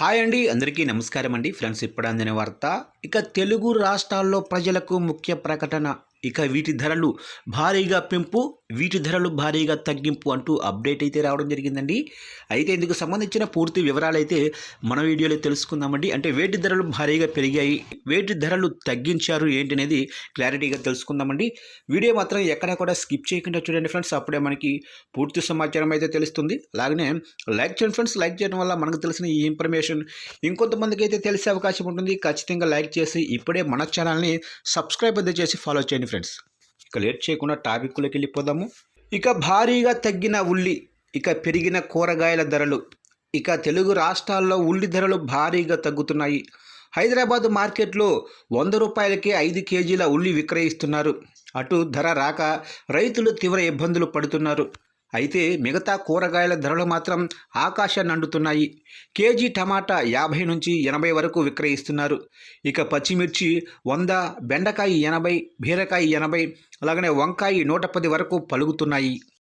Hi అండి అందరికీ నమస్కారం అండి. ఫ్రెండ్స్ ఇప్పుడు అందిన వార్త ఇక తెలుగు రాష్ట్రాల్లో ప్రజలకు ముఖ్య ప్రకటన. ఇక వీటి ధరలు భారీగా పెంపు వీటి ధరలు భారీగా తగ్గింపు అంటూ అప్డేట్ అయితే రావడం జరిగిందండి. అయితే ఇందుకు సంబంధించిన పూర్తి వివరాలు అయితే మన వీడియోలో తెలుసుకుందామండి. అంటే వేటి ధరలు భారీగా పెరిగాయి. వేటి ధరలు తగ్గించారు ఏంటి అనేది క్లారిటీగా తెలుసుకుందామండి. వీడియో మాత్రం ఎక్కడా కూడా స్కిప్ చేయకుండా చూడండి ఫ్రెండ్స్. అప్పుడే మనకి పూర్తి సమాచారం అయితే తెలుస్తుంది. అలాగనే లైక్ చేయండి ఫ్రెండ్స్. లైక్ చేయడం వల్ల మనకు తెలిసిన ఈ ఇన్ఫర్మేషన్ ఇంకొంతమందికి అయితే తెలిసే అవకాశం ఉంటుంది. ఖచ్చితంగా లైక్ చేసి ఇప్పుడే మన ఛానల్ని సబ్స్క్రైబ్ అయితే చేసి ఫాలో చేయండి ఫ్రెండ్స్. ఇక లేట్ చేయకుండా టాపిక్లోకి వెళ్ళిపోదాము ఇక భారీగా తగ్గిన ఉల్లి ఇక పెరిగిన కూరగాయల ధరలు ఇక తెలుగు రాష్ట్రాల్లో ఉల్లి ధరలు భారీగా తగ్గుతున్నాయి. హైదరాబాద్ మార్కెట్లో వంద రూపాయలకే ఐదు కేజీల ఉల్లి విక్రయిస్తున్నారు. అటు ధర రాక రైతులు తీవ్ర ఇబ్బందులు పడుతున్నారు. అయితే మిగతా కూరగాయల ధరలు మాత్రం ఆకాశాన్ని అండుతున్నాయి కేజీ టమాటా యాభై నుంచి ఎనభై వరకు విక్రయిస్తున్నారు. ఇక పచ్చిమిర్చి వంద బెండకాయ ఎనభై బీరకాయ ఎనభై అలాగనే వంకాయ నూట పది వరకు పలుకుతున్నాయి.